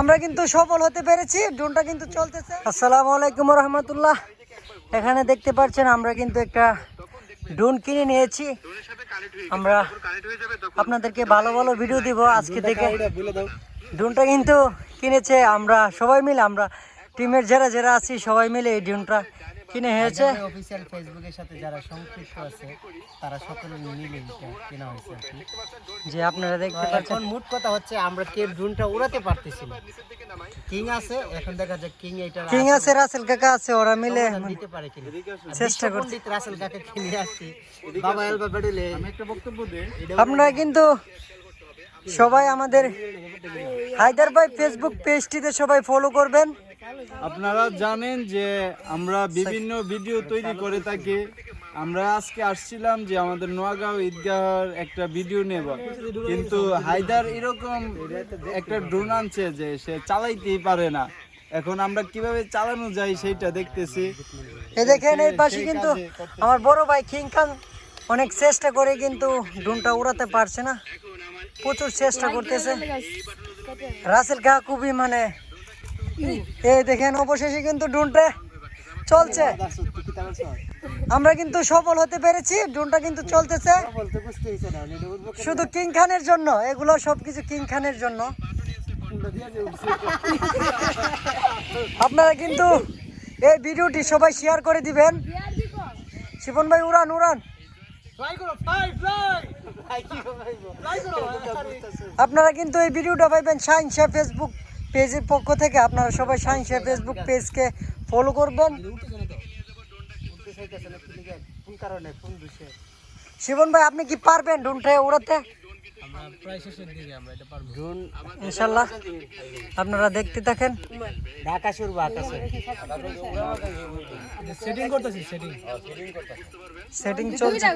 আমরা কিন্তু সফল হতে পেরেছি ড্রোনটা কিন্তু চলতেছে। আসসালামু আলাইকুম রহমতুল্লাহ এখানে দেখতে পাচ্ছেন, আমরা কিন্তু একটা ড্রোন কিনে নিয়েছি। আমরা আপনাদেরকে ভালো ভালো ভিডিও দিব আজকে থেকে। ড্রোনটা কিন্তু কিনেছে আমরা সবাই মিলে, আমরা টিমের যারা যারা আছি সবাই মিলে এই ড্রোনটা কিনে হয়েছে? অফিসিয়াল ফেসবুকের সাথে যারা সংযুক্ত আছে তারা সকলে মিলে এটা কেনা হয়েছে যে আপনারা দেখতে পাচ্ছেন। মোট কথা হচ্ছে আমরা কে ড্রোনটা উড়াতে পারতেছি না। কিং আছে এখন দেখা যায় কিং এটা কিং আছে রাসেল কাকা আছে ওরা মিলে দিতে পারে কিনা। চেষ্টা করছি। রাসেল কাকে কিনে আসছি। বাবা এলবা বেডুলে আমি একটা বক্তব্য দেই। আপনারা কিন্তু সবাই আমাদের হায়দার ভাই ফেসবুক পেজটিতে সবাই ফলো করবেন। আপনারা জানেন যে আমরা বিভিন্ন ভিডিও তৈরি করে থাকি। আমরা আজকে আসছিলাম যে আমাদের নোয়াগাঁও ঈদগাহর একটা ভিডিও নেব। কিন্তু হায়দার এরকম একটা ড্রোন আনছে যে সে চালাইতেই পারে না। এখন আমরা কীভাবে চালানো যায় সেইটা দেখতেছি। এ দেখেন, এই পাশে কিন্তু আমার বড় ভাই কিং খান অনেক চেষ্টা করে কিন্তু ড্রোনটা উড়াতে পারছে না। প্রচুর চেষ্টা করতেছে। রাসেল কাকা খুবই মানে এই দেখেন, অবশেষে কিন্তু ড্রোনটা চলছে। আমরা কিন্তু সফল হতে পেরেছি, ড্রোনটা কিন্তু চলতেছে। শুধু কিং খানের জন্য, এগুলো সবকিছু কিং খানের জন্য। আপনারা কিন্তু এই ভিডিওটি সবাই শেয়ার করে দিবেন। শিবন ভাই, উড়ান উড়ান। আপনারা কিন্তু এই ভিডিওটা পাইবেন সাইন শাহ ফেসবুক পেজের পক্ষ থেকে আপনারা সবাই শাহ ফেসবুক পেজকে ফলো করবেন। শিবন ভাই আপনি কি পারবেন ড্রোনটা উড়াতে? ইনশাল্লাহ। আপনারা দেখতে থাকেন। ঢাকা শুরু আকাশে। সেটিং করতেছি সেটিং সেটিং চলছে।